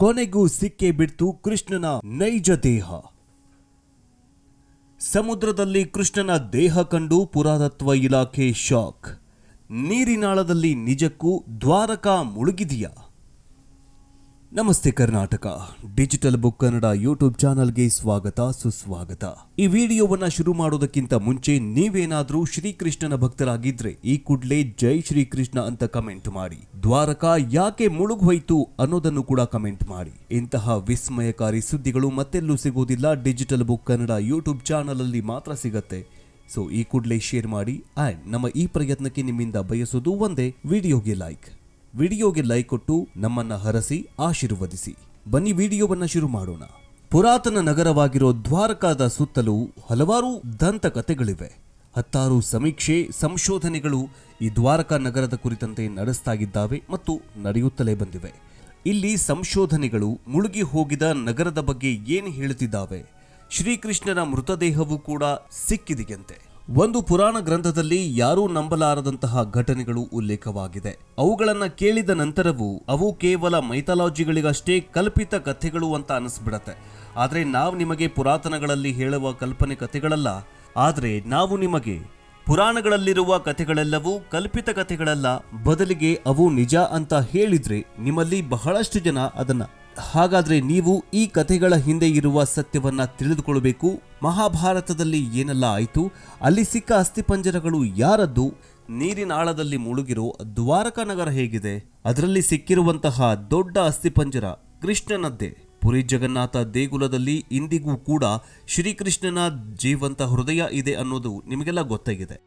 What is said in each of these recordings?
ಕೊನೆಗೂ ಸಿಕ್ಕೇ ಬಿಡ್ತು ಕೃಷ್ಣನ ನೈಜ ದೇಹ. ಸಮುದ್ರದಲ್ಲಿ ಕೃಷ್ಣನ ದೇಹ ಕಂಡು ಪುರಾತತ್ವ ಇಲಾಖೆ ಶಾಕ್. ನೀರಿನಾಳದಲ್ಲಿ ನಿಜಕ್ಕೂ ದ್ವಾರಕಾ ಮುಳುಗಿದೆಯಾ? ನಮಸ್ತೆ Karnataka. Digital book Kannada YouTube ಚಾನಲ್ಗೆ ಸ್ವಾಗತ, ಸುಸ್ವಾಗತ. ಈ ವಿಡಿಯೋವನ್ನ ಶುರು ಮಾಡೋದಕ್ಕಿಂತ ಮುಂಚೆ ನೀವೇನಾದ್ರೂ ಶ್ರೀಕೃಷ್ಣನ ಭಕ್ತರಾಗಿದ್ರೆ ಈ ಕೂಡಲೇ ಜೈ ಶ್ರೀಕೃಷ್ಣ ಅಂತ ಕಮೆಂಟ್ ಮಾಡಿ. ದ್ವಾರಕಾ ಯಾಕೆ ಮುಳುಗೋಯ್ತು ಅನ್ನೋದನ್ನು ಕೂಡ ಕಮೆಂಟ್ ಮಾಡಿ. ಇಂತಹ ವಿಸ್ಮಯಕಾರಿ ಸುದ್ದಿಗಳು ಮತ್ತೆಲ್ಲೂ ಸಿಗೋದಿಲ್ಲ. Digital book Kannada YouTube channel ಅಲ್ಲಿ ಮಾತ್ರ ಸಿಗತ್ತೆ. ಸೊ, ಈ ಕೂಡಲೇ ಶೇರ್ ಮಾಡಿ. ಆ್ಯಂಡ್ ನಮ್ಮ ಈ ಪ್ರಯತ್ನಕ್ಕೆ ನಿಮ್ಮಿಂದ ಬಯಸೋದು ಒಂದೇ, ವಿಡಿಯೋಗೆ ಲೈಕ್. ವಿಡಿಯೋಗೆ ಲೈಕ್ ಕೊಟ್ಟು ನಮ್ಮನ್ನ ಹರಸಿ ಆಶೀರ್ವದಿಸಿ. ಬನ್ನಿ ವಿಡಿಯೋವನ್ನ ಶುರು ಮಾಡೋಣ. ಪುರಾತನ ನಗರವಾಗಿರೋ ದ್ವಾರಕಾದ ಸುತ್ತಲೂ ಹಲವಾರು ದಂತಕಥೆಗಳಿವೆ. ಹತ್ತಾರು ಸಮೀಕ್ಷೆ, ಸಂಶೋಧನೆಗಳು ಈ ದ್ವಾರಕಾ ನಗರದ ಕುರಿತಂತೆ ನಡೆಸ್ತಾಗಿದ್ದಾವೆ ಮತ್ತು ನಡೆಯುತ್ತಲೇ ಬಂದಿವೆ. ಇಲ್ಲಿ ಸಂಶೋಧನೆಗಳು ಮುಳುಗಿ ಹೋಗಿದ ನಗರದ ಬಗ್ಗೆ ಏನು ಹೇಳುತ್ತಿದ್ದಾವೆ ಶ್ರೀಕೃಷ್ಣನ ಮೃತದೇಹವೂ ಕೂಡ ಸಿಕ್ಕಿದೆಯಂತೆ. ಒಂದು ಪುರಾಣ ಗ್ರಂಥದಲ್ಲಿ ಯಾರೂ ನಂಬಲಾರದಂತಹ ಘಟನೆಗಳು ಉಲ್ಲೇಖವಾಗಿದೆ. ಅವುಗಳನ್ನು ಕೇಳಿದ ನಂತರವೂ ಅವು ಕೇವಲ ಮೈಥಾಲಜಿಗಳಿಗಷ್ಟೇ ಕಲ್ಪಿತ ಕಥೆಗಳು ಅಂತ ಅನಿಸ್ಬಿಡತ್ತೆ. ಆದರೆ ನಾವು ನಿಮಗೆ ಪುರಾತನಗಳಲ್ಲಿ ಹೇಳುವ ಕಲ್ಪನೆ ಕಥೆಗಳಲ್ಲ, ಆದರೆ ನಾವು ನಿಮಗೆ ಪುರಾಣಗಳಲ್ಲಿರುವ ಕಥೆಗಳೆಲ್ಲವೂ ಕಲ್ಪಿತ ಕಥೆಗಳಲ್ಲ, ಬದಲಿಗೆ ಅವು ನಿಜ ಅಂತ ಹೇಳಿದ್ರೆ ನಿಮ್ಮಲ್ಲಿ ಬಹಳಷ್ಟು ಜನ ಅದನ್ನ ಹಾಗಾದ್ರೆ ನೀವು ಈ ಕಥೆಗಳ ಹಿಂದೆ ಇರುವ ಸತ್ಯವನ್ನ ತಿಳಿದುಕೊಳ್ಳಬೇಕು? ಮಹಾಭಾರತದಲ್ಲಿ ಏನೆಲ್ಲ ಆಯಿತು? ಅಲ್ಲಿ ಸಿಕ್ಕ ಅಸ್ಥಿಪಂಜರಗಳು ಯಾರದ್ದು? ನೀರಿನ ಆಳದಲ್ಲಿ ಮುಳುಗಿರೋ ದ್ವಾರಕಾ ನಗರ ಹೇಗಿದೆ? ಅದರಲ್ಲಿ ಸಿಕ್ಕಿರುವಂತಹ ದೊಡ್ಡ ಅಸ್ಥಿಪಂಜರ ಕೃಷ್ಣನದ್ದೇ. ಪುರಿ ಜಗನ್ನಾಥ ದೇಗುಲದಲ್ಲಿ ಇಂದಿಗೂ ಕೂಡ ಶ್ರೀಕೃಷ್ಣನ ಜೀವಂತ ಹೃದಯ ಇದೆ ಅನ್ನೋದು ನಿಮಗೆಲ್ಲ ಗೊತ್ತಾಗಿದೆ.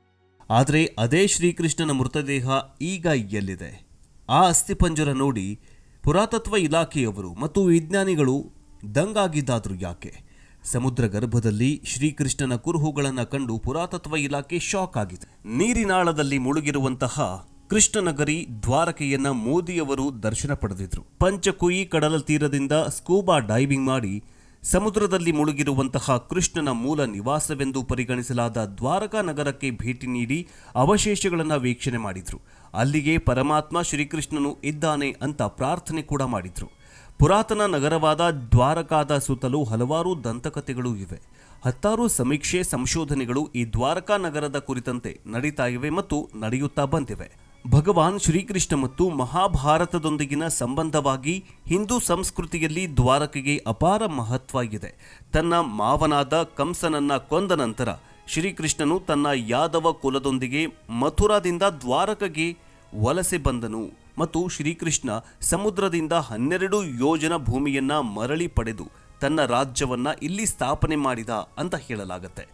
ಆದರೆ ಅದೇ ಶ್ರೀಕೃಷ್ಣನ ಮೃತದೇಹ ಈಗ ಎಲ್ಲಿದೆ? ಆ ಅಸ್ಥಿಪಂಜರ ನೋಡಿ ಪುರಾತತ್ವ ಇಲಾಖೆಯವರು ಮತ್ತು ವಿಜ್ಞಾನಿಗಳು ದಂಗಾಗಿದ್ದಾದರೂ ಯಾಕೆ? ಸಮುದ್ರ ಗರ್ಭದಲ್ಲಿ ಶ್ರೀಕೃಷ್ಣನ ಕುರುಹುಗಳನ್ನು ಕಂಡು ಪುರಾತತ್ವ ಇಲಾಖೆ ಶಾಕ್ ಆಗಿದೆ. ನೀರಿನಾಳದಲ್ಲಿ ಮುಳುಗಿರುವಂತಹ ಕೃಷ್ಣನಗರಿ ದ್ವಾರಕೆಯನ್ನ ಮೋದಿಯವರು ದರ್ಶನ ಪಡೆದಿದ್ರು. ಪಂಚಕುಯಿ ಕಡಲ ತೀರದಿಂದ ಸ್ಕೂಬಾ ಡೈವಿಂಗ್ ಮಾಡಿ ಸಮುದ್ರದಲ್ಲಿ ಮುಳುಗಿರುವಂತಹ ಕೃಷ್ಣನ ಮೂಲ ನಿವಾಸವೆಂದು ಪರಿಗಣಿಸಲಾದ ದ್ವಾರಕಾ ನಗರಕ್ಕೆ ಭೇಟಿ ನೀಡಿ ಅವಶೇಷಗಳನ್ನು ವೀಕ್ಷಣೆ ಮಾಡಿದ್ರು. ಅಲ್ಲಿಗೆ ಪರಮಾತ್ಮ ಶ್ರೀಕೃಷ್ಣನು ಇದ್ದಾನೆ ಅಂತ ಪ್ರಾರ್ಥನೆ ಕೂಡ ಮಾಡಿದ್ರು. ಪುರಾತನ ನಗರವಾದ ದ್ವಾರಕಾದ ಸುತ್ತಲೂ ಹಲವಾರು ದಂತಕಥೆಗಳು ಇವೆ. ಹತ್ತಾರು ಸಮೀಕ್ಷೆ ಸಂಶೋಧನೆಗಳು ಈ ದ್ವಾರಕಾ ನಗರದ ಕುರಿತಂತೆ ನಡೀತಾ ಇವೆ ಮತ್ತು ನಡೆಯುತ್ತಾ ಬಂದಿವೆ. ಭಗವಾನ್ ಶ್ರೀಕೃಷ್ಣ ಮತ್ತು ಮಹಾಭಾರತದೊಂದಿಗಿನ ಸಂಬಂಧವಾಗಿ ಹಿಂದೂ ಸಂಸ್ಕೃತಿಯಲ್ಲಿ ದ್ವಾರಕೆಗೆ ಅಪಾರ ಮಹತ್ವ ಇದೆ. ತನ್ನ ಮಾವನಾದ ಕಂಸನನ್ನ ಕೊಂದ ನಂತರ ಶ್ರೀಕೃಷ್ಣನು ತನ್ನ ಯಾದವ ಕುಲದೊಂದಿಗೆ ಮಥುರಾದಿಂದ ದ್ವಾರಕಗೆ ವಲಸೆ ಬಂದನು ಮತ್ತು ಶ್ರೀಕೃಷ್ಣ ಸಮುದ್ರದಿಂದ ಹನ್ನೆರಡು ಯೋಜನ ಭೂಮಿಯನ್ನ ಮರಳಿ ಪಡೆದು ತನ್ನ ರಾಜ್ಯವನ್ನ ಇಲ್ಲಿ ಸ್ಥಾಪನೆ ಮಾಡಿದ ಅಂತ ಹೇಳಲಾಗತ್ತೆ.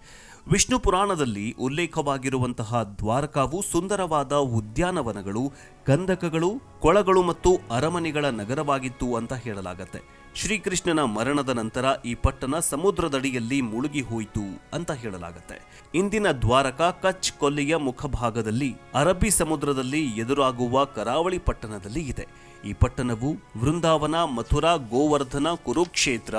ವಿಷ್ಣು ಪುರಾಣದಲ್ಲಿ ಉಲ್ಲೇಖವಾಗಿರುವಂತಹ ದ್ವಾರಕಾವು ಸುಂದರವಾದ ಉದ್ಯಾನವನಗಳು, ಗಂಧಕಗಳು, ಕೊಳಗಳು ಮತ್ತು ಅರಮನೆಗಳ ನಗರವಾಗಿತ್ತು ಅಂತ ಹೇಳಲಾಗತ್ತೆ. ಶ್ರೀಕೃಷ್ಣನ ಮರಣದ ನಂತರ ಈ ಪಟ್ಟಣ ಸಮುದ್ರದಡಿಯಲ್ಲಿ ಮುಳುಗಿ ಹೋಯಿತು ಅಂತ ಹೇಳಲಾಗತ್ತೆ. ಇಂದಿನ ದ್ವಾರಕ ಕಚ್ ಕೊಲ್ಲಿಯ ಮುಖಭಾಗದಲ್ಲಿ, ಅರಬ್ಬಿ ಸಮುದ್ರದಲ್ಲಿ ಎದುರಾಗುವ ಕರಾವಳಿ ಪಟ್ಟಣದಲ್ಲಿ ಇದೆ. ಈ ಪಟ್ಟಣವು ವೃಂದಾವನ, ಮಥುರಾ, ಗೋವರ್ಧನ, ಕುರುಕ್ಷೇತ್ರ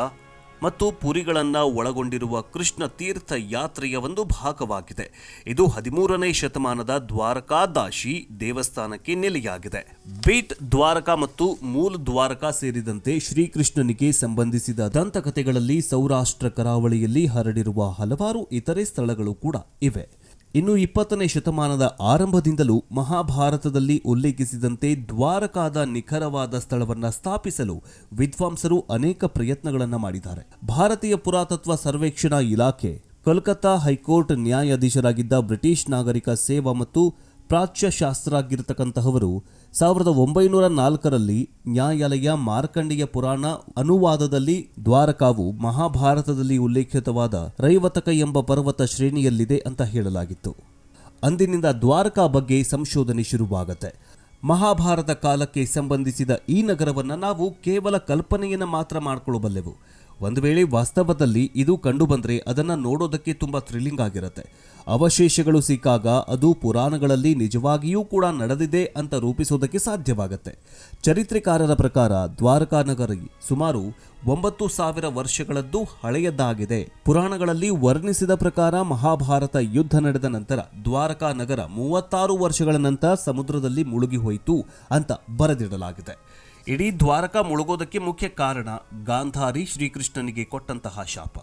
ಮತ್ತು ಪುರಿಗಳನ್ನು ಒಳಗೊಂಡಿರುವ ಕೃಷ್ಣ ತೀರ್ಥ ಯಾತ್ರೆಯ ಒಂದು ಭಾಗವಾಗಿದೆ. ಇದು ಹದಿಮೂರನೇ ಶತಮಾನದ ದ್ವಾರಕಾದಾಶಿ ದೇವಸ್ಥಾನಕ್ಕೆ ನೆಲೆಯಾಗಿದೆ. ಬೀಟ್ ದ್ವಾರಕಾ ಮತ್ತು ಮೂಲ ದ್ವಾರಕಾ ಸೇರಿದಂತೆ ಶ್ರೀಕೃಷ್ಣನಿಗೆ ಸಂಬಂಧಿಸಿದ ದಂತಕಥೆಗಳಲ್ಲಿ ಸೌರಾಷ್ಟ್ರ ಕರಾವಳಿಯಲ್ಲಿ ಹರಡಿರುವ ಹಲವಾರು ಇತರೆ ಸ್ಥಳಗಳು ಕೂಡ ಇವೆ. ಇನ್ನು ಇಪ್ಪತ್ತನೇ ಶತಮಾನದ ಆರಂಭದಿಂದಲೂ ಮಹಾಭಾರತದಲ್ಲಿ ಉಲ್ಲೇಖಿಸಿದಂತೆ ದ್ವಾರಕಾದ ನಿಖರವಾದ ಸ್ಥಳವನ್ನ ಸ್ಥಾಪಿಸಲು ವಿದ್ವಾಂಸರು ಅನೇಕ ಪ್ರಯತ್ನಗಳನ್ನು ಮಾಡಿದ್ದಾರೆ. ಭಾರತೀಯ ಪುರಾತತ್ವ ಸರ್ವೇಕ್ಷಣಾ ಇಲಾಖೆ ಕೋಲ್ಕತ್ತಾ ಹೈಕೋರ್ಟ್ ನ್ಯಾಯಾಧೀಶರಾಗಿದ್ದ ಬ್ರಿಟಿಷ್ ನಾಗರಿಕ ಸೇವಾ ಮತ್ತು ಪ್ರಾಚ್ಯಶಾಸ್ತ್ರರಾಗಿರ್ತಕ್ಕಂತಹವರು ಸಾವಿರದ ಒಂಬೈನೂರ ನಾಲ್ಕರಲ್ಲಿ ನ್ಯಾಯಾಲಯ ಮಾರ್ಕಂಡೆಯ ಪುರಾಣ ಅನುವಾದದಲ್ಲಿ ದ್ವಾರಕಾವು ಮಹಾಭಾರತದಲ್ಲಿ ಉಲ್ಲೇಖಿತವಾದ ರೈವತಕ ಎಂಬ ಪರ್ವತ ಶ್ರೇಣಿಯಲ್ಲಿದೆ ಅಂತ ಹೇಳಲಾಗಿತ್ತು. ಅಂದಿನಿಂದ ದ್ವಾರಕಾ ಬಗ್ಗೆ ಸಂಶೋಧನೆ ಶುರುವಾಗತ್ತೆ. ಮಹಾಭಾರತ ಕಾಲಕ್ಕೆ ಸಂಬಂಧಿಸಿದ ಈ ನಗರವನ್ನು ನಾವು ಕೇವಲ ಕಲ್ಪನೆಯನ್ನು ಮಾತ್ರ ಮಾಡಿಕೊಳ್ಳಬಲ್ಲೆವು ಒಂದು ವೇಳೆ ವಾಸ್ತವದಲ್ಲಿ ಇದು ಕಂಡುಬಂದರೆ ಅದನ್ನು ನೋಡೋದಕ್ಕೆ ತುಂಬ ಥ್ರಿಲ್ಲಿಂಗ್ ಆಗಿರುತ್ತೆ. ಅವಶೇಷಗಳು ಸಿಕ್ಕಾಗ ಅದು ಪುರಾಣಗಳಲ್ಲಿ ನಿಜವಾಗಿಯೂ ಕೂಡ ನಡೆದಿದೆ ಅಂತ ರೂಪಿಸೋದಕ್ಕೆ ಸಾಧ್ಯವಾಗುತ್ತೆ. ಚರಿತ್ರೆಕಾರರ ಪ್ರಕಾರ ದ್ವಾರಕಾ ನಗರಿ ಸುಮಾರು ಒಂಬತ್ತು ಸಾವಿರ ವರ್ಷಗಳದ್ದು ಹಳೆಯದ್ದಾಗಿದೆ ಪುರಾಣಗಳಲ್ಲಿ ವರ್ಣಿಸಿದ ಪ್ರಕಾರ ಮಹಾಭಾರತ ಯುದ್ಧ ನಡೆದ ನಂತರ ದ್ವಾರಕಾ ನಗರ ಮೂವತ್ತಾರು ವರ್ಷಗಳ ನಂತರ ಸಮುದ್ರದಲ್ಲಿ ಮುಳುಗಿ ಹೋಯಿತು ಅಂತ ಬರೆದಿಡಲಾಗಿದೆ. ಇಡೀ ದ್ವಾರಕಾ ಮುಳುಗೋದಕ್ಕೆ ಮುಖ್ಯ ಕಾರಣ ಗಾಂಧಾರಿ ಶ್ರೀಕೃಷ್ಣನಿಗೆ ಕೊಟ್ಟಂತಹ ಶಾಪ.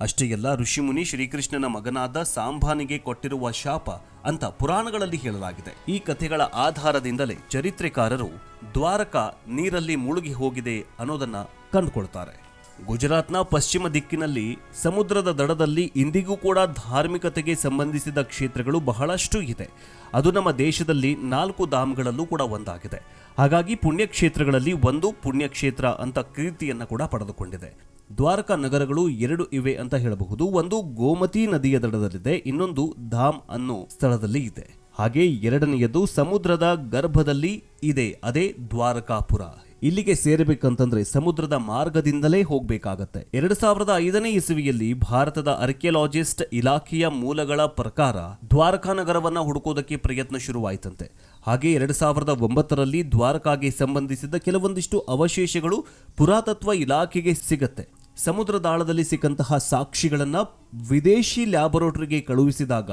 ಅಷ್ಟೇ ಎಲ್ಲ ಋಷಿಮುನಿ ಶ್ರೀಕೃಷ್ಣನ ಮಗನಾದ ಸಾಂಬಾನಿಗೆ ಕೊಟ್ಟಿರುವ ಶಾಪ ಅಂತ ಪುರಾಣಗಳಲ್ಲಿ ಹೇಳಲಾಗಿದೆ. ಈ ಕಥೆಗಳ ಆಧಾರದಿಂದಲೇ ಚರಿತ್ರೆಕಾರರು ದ್ವಾರಕ ನೀರಲ್ಲಿ ಮುಳುಗಿ ಹೋಗಿದೆ ಅನ್ನೋದನ್ನ ಕಂಡುಕೊಳ್ತಾರೆ. ಗುಜರಾತ್ನ ಪಶ್ಚಿಮ ದಿಕ್ಕಿನಲ್ಲಿ ಸಮುದ್ರದ ದಡದಲ್ಲಿ ಇಂದಿಗೂ ಕೂಡ ಧಾರ್ಮಿಕತೆಗೆ ಸಂಬಂಧಿಸಿದ ಕ್ಷೇತ್ರಗಳು ಬಹಳಷ್ಟು ಇದೆ. ಅದು ನಮ್ಮ ದೇಶದಲ್ಲಿ ನಾಲ್ಕು ಧಾಮ್ಗಳಲ್ಲೂ ಕೂಡ ಒಂದಾಗಿದೆ. ಹಾಗಾಗಿ ಪುಣ್ಯಕ್ಷೇತ್ರಗಳಲ್ಲಿ ಒಂದು ಪುಣ್ಯಕ್ಷೇತ್ರ ಅಂತ ಕೀರ್ತಿಯನ್ನು ಕೂಡ ಪಡೆದುಕೊಂಡಿದೆ. ದ್ವಾರಕಾ ನಗರಗಳು ಎರಡು ಇವೆ ಅಂತ ಹೇಳಬಹುದು. ಒಂದು ಗೋಮತಿ ನದಿಯ ದಡದಲ್ಲಿದೆ, ಇನ್ನೊಂದು ಧಾಮ್ ಅನ್ನೋ ಸ್ಥಳದಲ್ಲಿ ಇದೆ. ಹಾಗೆ ಎರಡನೆಯದು ಸಮುದ್ರದ ಗರ್ಭದಲ್ಲಿ ಇದೆ, ಅದೇ ದ್ವಾರಕಾಪುರ. ಇಲ್ಲಿಗೆ ಸೇರಬೇಕಂತಂದ್ರೆ ಸಮುದ್ರದ ಮಾರ್ಗದಿಂದಲೇ ಹೋಗಬೇಕಾಗತ್ತೆ. ಎರಡು ಸಾವಿರದ ಐದನೇ ಇಸವಿಯಲ್ಲಿ ಭಾರತದ ಅರ್ಕಿಯಾಲಜಿಸ್ಟ್ ಇಲಾಖೆಯ ಮೂಲಗಳ ಪ್ರಕಾರ ದ್ವಾರಕಾ ನಗರವನ್ನ ಹುಡುಕೋದಕ್ಕೆ ಪ್ರಯತ್ನ ಶುರುವಾಯಿತಂತೆ. ಹಾಗೆ ಎರಡು ಸಾವಿರದ ಒಂಬತ್ತರಲ್ಲಿ ದ್ವಾರಕಾಗೆ ಸಂಬಂಧಿಸಿದ ಕೆಲವೊಂದಿಷ್ಟು ಅವಶೇಷಗಳು ಪುರಾತತ್ವ ಇಲಾಖೆಗೆ ಸಿಗತ್ತೆ. ಸಮುದ್ರದಾಳದಲ್ಲಿ ಸಿಕ್ಕಂತಹ ಸಾಕ್ಷಿಗಳನ್ನು ವಿದೇಶಿ ಲ್ಯಾಬೊರೇಟರಿಗೆ ಕಳುಹಿಸಿದಾಗ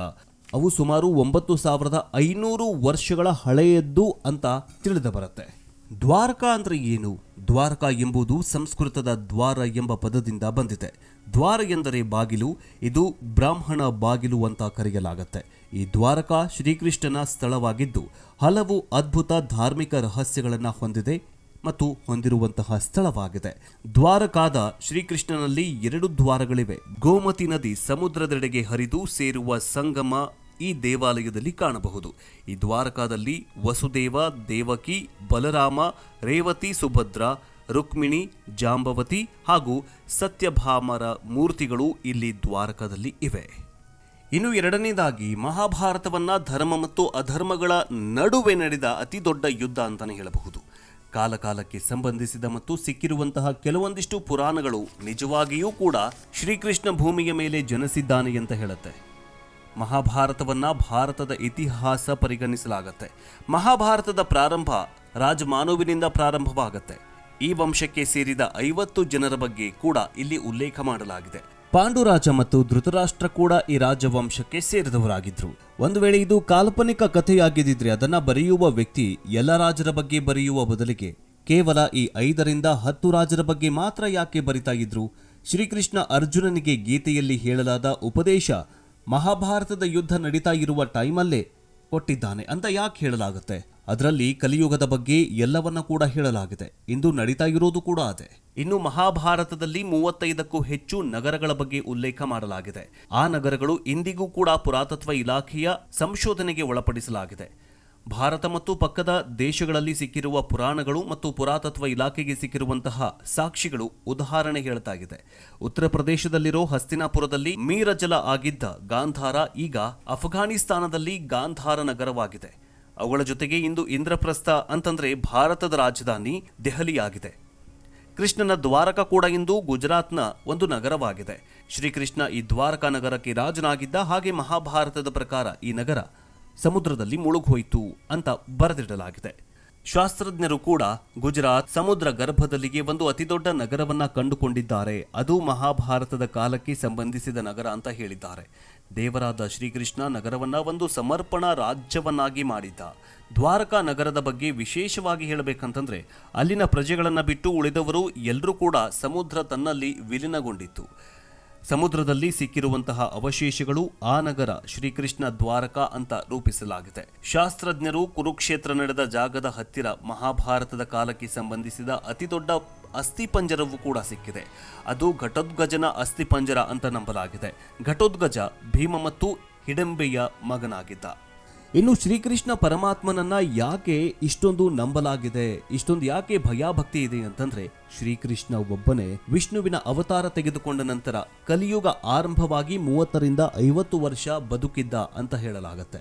ಅವು ಸುಮಾರು ಒಂಬತ್ತು ಸಾವಿರದ ಐನೂರು ವರ್ಷಗಳ ಹಳೆಯದ್ದು ಅಂತ ತಿಳಿದು ಬರುತ್ತೆ. ದ್ವಾರಕಾ ಅಂದರೆ ಏನು? ದ್ವಾರಕಾ ಎಂಬುದು ಸಂಸ್ಕೃತದ ದ್ವಾರ ಎಂಬ ಪದದಿಂದ ಬಂದಿದೆ. ದ್ವಾರ ಎಂದರೆ ಬಾಗಿಲು, ಇದು ಬ್ರಾಹ್ಮಣ ಬಾಗಿಲು ಅಂತ ಕರೆಯಲಾಗುತ್ತೆ. ಈ ದ್ವಾರಕಾ ಶ್ರೀಕೃಷ್ಣನ ಸ್ಥಳವಾಗಿದ್ದು, ಹಲವು ಅದ್ಭುತ ಧಾರ್ಮಿಕ ರಹಸ್ಯಗಳನ್ನು ಹೊಂದಿದೆ ಮತ್ತು ಹೊಂದಿರುವಂತಹ ಸ್ಥಳವಾಗಿದೆ. ದ್ವಾರಕಾದ ಶ್ರೀಕೃಷ್ಣನಲ್ಲಿ ಎರಡು ದ್ವಾರಗಳಿವೆ. ಗೋಮತಿ ನದಿ ಸಮುದ್ರದೆಡೆಗೆ ಹರಿದು ಸೇರುವ ಸಂಗಮ ಈ ದೇವಾಲಯದಲ್ಲಿ ಕಾಣಬಹುದು. ಈ ದ್ವಾರಕಾದಲ್ಲಿ ವಸುದೇವ, ದೇವಕಿ, ಬಲರಾಮ, ರೇವತಿ, ಸುಭದ್ರ, ರುಕ್ಮಿಣಿ, ಜಾಂಬವತಿ ಹಾಗೂ ಸತ್ಯಭಾಮರ ಮೂರ್ತಿಗಳು ಇಲ್ಲಿ ದ್ವಾರಕಾದಲ್ಲಿ ಇವೆ. ಇನ್ನು ಎರಡನೇದಾಗಿ ಮಹಾಭಾರತವನ್ನ ಧರ್ಮ ಮತ್ತು ಅಧರ್ಮಗಳ ನಡುವೆ ನಡೆದ ಅತಿ ದೊಡ್ಡ ಯುದ್ಧ ಅಂತಲೇ ಹೇಳಬಹುದು. ಕಾಲಕಾಲಕ್ಕೆ ಸಂಬಂಧಿಸಿದ ಮತ್ತು ಸಿಕ್ಕಿರುವಂತಹ ಕೆಲವೊಂದಿಷ್ಟು ಪುರಾಣಗಳು ನಿಜವಾಗಿಯೂ ಕೂಡ ಶ್ರೀಕೃಷ್ಣ ಭೂಮಿಯ ಮೇಲೆ ಜನಿಸಿದ್ದಾನೆ ಅಂತ ಹೇಳುತ್ತೆ. ಮಹಾಭಾರತವನ್ನ ಭಾರತದ ಇತಿಹಾಸ ಪರಿಗಣಿಸಲಾಗತ್ತೆ. ಮಹಾಭಾರತದ ಪ್ರಾರಂಭ ರಾಜಮಾನುವಿನಿಂದ ಪ್ರಾರಂಭವಾಗತ್ತೆ. ಈ ವಂಶಕ್ಕೆ ಸೇರಿದ ಐವತ್ತು ಜನರ ಬಗ್ಗೆ ಕೂಡ ಇಲ್ಲಿ ಉಲ್ಲೇಖ ಮಾಡಲಾಗಿದೆ. ಪಾಂಡುರಾಜ ಮತ್ತು ಧೃತರಾಷ್ಟ್ರ ಕೂಡ ಈ ರಾಜವಂಶಕ್ಕೆ ಸೇರಿದವರಾಗಿದ್ರು. ಒಂದು ವೇಳೆ ಇದು ಕಾಲ್ಪನಿಕ ಕಥೆಯಾಗಿದ್ದಿದ್ರೆ ಅದನ್ನ ಬರೆಯುವ ವ್ಯಕ್ತಿ ಎಲ್ಲ ರಾಜರ ಬಗ್ಗೆ ಬರೆಯುವ ಬದಲಿಗೆ ಕೇವಲ ಈ ಐದರಿಂದ ಹತ್ತು ರಾಜರ ಬಗ್ಗೆ ಮಾತ್ರ ಯಾಕೆ ಬರಿತಾ ಇದ್ರು? ಶ್ರೀಕೃಷ್ಣ ಅರ್ಜುನನಿಗೆ ಗೀತೆಯಲ್ಲಿ ಹೇಳಲಾದ ಉಪದೇಶ ಮಹಾಭಾರತದ ಯುದ್ಧ ನಡೀತಾ ಇರುವ ಟೈಮಲ್ಲೇ ಕೊಟ್ಟಿದ್ದಾನೆ ಅಂತ ಯಾಕೆ ಹೇಳಲಾಗುತ್ತೆ? ಅದರಲ್ಲಿ ಕಲಿಯುಗದ ಬಗ್ಗೆ ಎಲ್ಲವನ್ನ ಕೂಡ ಹೇಳಲಾಗಿದೆ. ಇಂದು ನಡೀತಾ ಇರೋದು ಕೂಡ ಅದೇ. ಇನ್ನು ಮಹಾಭಾರತದಲ್ಲಿ ಮೂವತ್ತೈದಕ್ಕೂ ಹೆಚ್ಚು ನಗರಗಳ ಬಗ್ಗೆ ಉಲ್ಲೇಖ ಮಾಡಲಾಗಿದೆ. ಆ ನಗರಗಳು ಇಂದಿಗೂ ಕೂಡ ಪುರಾತತ್ವ ಇಲಾಖೆಯ ಸಂಶೋಧನೆಗೆ ಒಳಪಡಿಸಲಾಗಿದೆ. ಭಾರತ ಮತ್ತು ಪಕ್ಕದ ದೇಶಗಳಲ್ಲಿ ಸಿಕ್ಕಿರುವ ಪುರಾಣಗಳು ಮತ್ತು ಪುರಾತತ್ವ ಇಲಾಖೆಗೆ ಸಿಕ್ಕಿರುವಂತಹ ಸಾಕ್ಷಿಗಳು ಉದಾಹರಣೆ ಹೇಳ್ತಾಗಿದೆ. ಉತ್ತರ ಪ್ರದೇಶದಲ್ಲಿರೋ ಹಸ್ತಿನಾಪುರದಲ್ಲಿ ಮೀರಜಲ ಆಗಿದ್ದ ಗಾಂಧಾರ ಈಗ ಅಫ್ಘಾನಿಸ್ತಾನದಲ್ಲಿ ಗಾಂಧಾರ ನಗರವಾಗಿದೆ. ಅವುಗಳ ಜೊತೆಗೆ ಇಂದು ಇಂದ್ರಪ್ರಸ್ಥ ಅಂತಂದ್ರೆ ಭಾರತದ ರಾಜಧಾನಿ ದೆಹಲಿಯಾಗಿದೆ. ಕೃಷ್ಣನ ದ್ವಾರಕ ಕೂಡ ಇಂದು ಗುಜರಾತ್ನ ಒಂದು ನಗರವಾಗಿದೆ. ಶ್ರೀಕೃಷ್ಣ ಈ ದ್ವಾರಕ ನಗರಕ್ಕೆ ರಾಜನಾಗಿದ್ದ ಹಾಗೆ ಮಹಾಭಾರತದ ಪ್ರಕಾರ ಈ ನಗರ ಸಮುದ್ರದಲ್ಲಿ ಮುಳುಗೋಯಿತು ಅಂತ ಬರೆದಿಡಲಾಗಿದೆ. ಶಾಸ್ತ್ರಜ್ಞರು ಕೂಡ ಗುಜರಾತ್ ಸಮುದ್ರ ಗರ್ಭದಲ್ಲಿಗೆ ಒಂದು ಅತಿದೊಡ್ಡ ನಗರವನ್ನ ಕಂಡುಕೊಂಡಿದ್ದಾರೆ. ಅದು ಮಹಾಭಾರತದ ಕಾಲಕ್ಕೆ ಸಂಬಂಧಿಸಿದ ನಗರ ಅಂತ ಹೇಳಿದ್ದಾರೆ. ದೇವರಾದ ಶ್ರೀಕೃಷ್ಣ ನಗರವನ್ನ ಒಂದು ಸಮರ್ಪಣಾ ರಾಜ್ಯವನ್ನಾಗಿ ಮಾಡಿದ್ದ. ದ್ವಾರಕಾ ನಗರದ ಬಗ್ಗೆ ವಿಶೇಷವಾಗಿ ಹೇಳಬೇಕಂತಂದ್ರೆ, ಅಲ್ಲಿನ ಪ್ರಜೆಗಳನ್ನು ಬಿಟ್ಟು ಉಳಿದವರು ಎಲ್ಲರೂ ಕೂಡ ಸಮುದ್ರ ತನ್ನಲ್ಲಿ ವಿಲೀನಗೊಂಡಿತ್ತು. ಸಮುದ್ರದಲ್ಲಿ ಸಿಕ್ಕಿರುವಂತಹ ಅವಶೇಷಗಳು ಆ ನಗರ ಶ್ರೀಕೃಷ್ಣ ದ್ವಾರಕ ಅಂತ ರೂಪಿಸಲಾಗಿದೆ. ಶಾಸ್ತ್ರಜ್ಞರು ಕುರುಕ್ಷೇತ್ರ ನಡೆದ ಜಾಗದ ಹತ್ತಿರ ಮಹಾಭಾರತದ ಕಾಲಕ್ಕೆ ಸಂಬಂಧಿಸಿದ ಅತಿದೊಡ್ಡ ಅಸ್ಥಿಪಂಜರವೂ ಕೂಡ ಸಿಕ್ಕಿದೆ. ಅದು ಘಟೋದ್ಗಜನ ಅಸ್ಥಿಪಂಜರ ಅಂತ ನಂಬಲಾಗಿದೆ. ಘಟೋದ್ಗಜ ಭೀಮ ಮತ್ತು ಹಿಡಂಬೆಯ ಮಗನಾಗಿದ್ದ. ಇನ್ನು ಶ್ರೀಕೃಷ್ಣ ಪರಮಾತ್ಮನನ್ನ ಯಾಕೆ ಇಷ್ಟೊಂದು ನಂಬಲಾಗಿದೆ? ಇಷ್ಟೊಂದು ಯಾಕೆ ಭಯಾಭಕ್ತಿ ಇದೆ ಅಂತಂದ್ರೆ ಶ್ರೀಕೃಷ್ಣ ಒಬ್ಬನೇ ವಿಷ್ಣುವಿನ ಅವತಾರ ತೆಗೆದುಕೊಂಡ ನಂತರ ಕಲಿಯುಗ ಆರಂಭವಾಗಿ ಮೂವತ್ತರಿಂದ ಐವತ್ತು ವರ್ಷ ಬದುಕಿದ್ದ ಅಂತ ಹೇಳಲಾಗತ್ತೆ.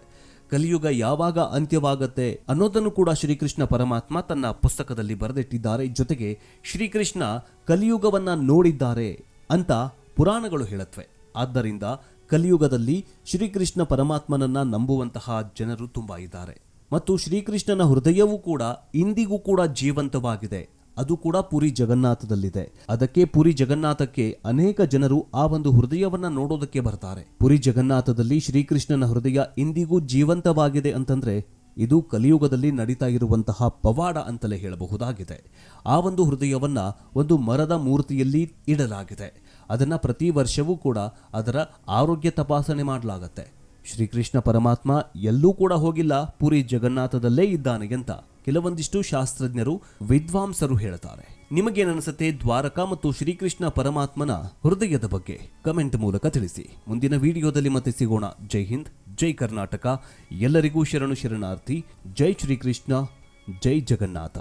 ಕಲಿಯುಗ ಯಾವಾಗ ಅಂತ್ಯವಾಗತ್ತೆ ಅನ್ನೋದನ್ನು ಕೂಡ ಶ್ರೀಕೃಷ್ಣ ಪರಮಾತ್ಮ ತನ್ನ ಪುಸ್ತಕದಲ್ಲಿ ಬರೆದಿಟ್ಟಿದ್ದಾರೆ. ಜೊತೆಗೆ ಶ್ರೀಕೃಷ್ಣ ಕಲಿಯುಗವನ್ನ ನೋಡಿದ್ದಾರೆ ಅಂತ ಪುರಾಣಗಳು ಹೇಳತ್ವೆ ಆದ್ದರಿಂದ ಕಲಿಯುಗದಲ್ಲಿ ಶ್ರೀಕೃಷ್ಣ ಪರಮಾತ್ಮನನ್ನ ನಂಬುವಂತಹ ಜನರು ತುಂಬಾ ಇದ್ದಾರೆ. ಮತ್ತು ಶ್ರೀಕೃಷ್ಣನ ಹೃದಯವೂ ಕೂಡ ಇಂದಿಗೂ ಕೂಡ ಜೀವಂತವಾಗಿದೆ. ಅದು ಕೂಡ ಪುರಿ ಜಗನ್ನಾಥದಲ್ಲಿದೆ. ಅದಕ್ಕೆ ಪುರಿ ಜಗನ್ನಾಥಕ್ಕೆ ಅನೇಕ ಜನರು ಆ ಒಂದು ಹೃದಯವನ್ನ ನೋಡೋದಕ್ಕೆ ಬರ್ತಾರೆ. ಪುರಿ ಜಗನ್ನಾಥದಲ್ಲಿ ಶ್ರೀಕೃಷ್ಣನ ಹೃದಯ ಇಂದಿಗೂ ಜೀವಂತವಾಗಿದೆ ಅಂತಂದ್ರೆ ಇದು ಕಲಿಯುಗದಲ್ಲಿ ನಡೀತಾ ಇರುವಂತಹ ಪವಾಡ ಅಂತಲೇ ಹೇಳಬಹುದಾಗಿದೆ. ಆ ಒಂದು ಹೃದಯವನ್ನ ಒಂದು ಮರದ ಮೂರ್ತಿಯಲ್ಲಿ ಇಡಲಾಗಿದೆ. ಅದನ್ನ ಪ್ರತಿ ವರ್ಷವೂ ಕೂಡ ಅದರ ಆರೋಗ್ಯ ತಪಾಸಣೆ ಮಾಡಲಾಗತ್ತೆ. ಶ್ರೀಕೃಷ್ಣ ಪರಮಾತ್ಮ ಎಲ್ಲೂ ಕೂಡ ಹೋಗಿಲ್ಲ, ಪುರಿ ಜಗನ್ನಾಥದಲ್ಲೇ ಇದ್ದಾನೆ ಅಂತ ಕೆಲವೊಂದಿಷ್ಟು ಶಾಸ್ತ್ರಜ್ಞರು ವಿದ್ವಾಂಸರು ಹೇಳ್ತಾರೆ. ನಿಮಗೇನನ್ಸುತ್ತೆ ದ್ವಾರಕಾ ಮತ್ತು ಶ್ರೀಕೃಷ್ಣ ಪರಮಾತ್ಮನ ಹೃದಯದ ಬಗ್ಗೆ? ಕಮೆಂಟ್ ಮೂಲಕ ತಿಳಿಸಿ. ಮುಂದಿನ ವಿಡಿಯೋದಲ್ಲಿ ಮತ್ತೆ ಸಿಗೋಣ. ಜೈ ಹಿಂದ್, ಜೈ ಕರ್ನಾಟಕ. ಎಲ್ಲರಿಗೂ ಶರಣು ಶರಣಾರ್ಥಿ. ಜೈ ಶ್ರೀಕೃಷ್ಣ, ಜೈ ಜಗನ್ನಾಥ.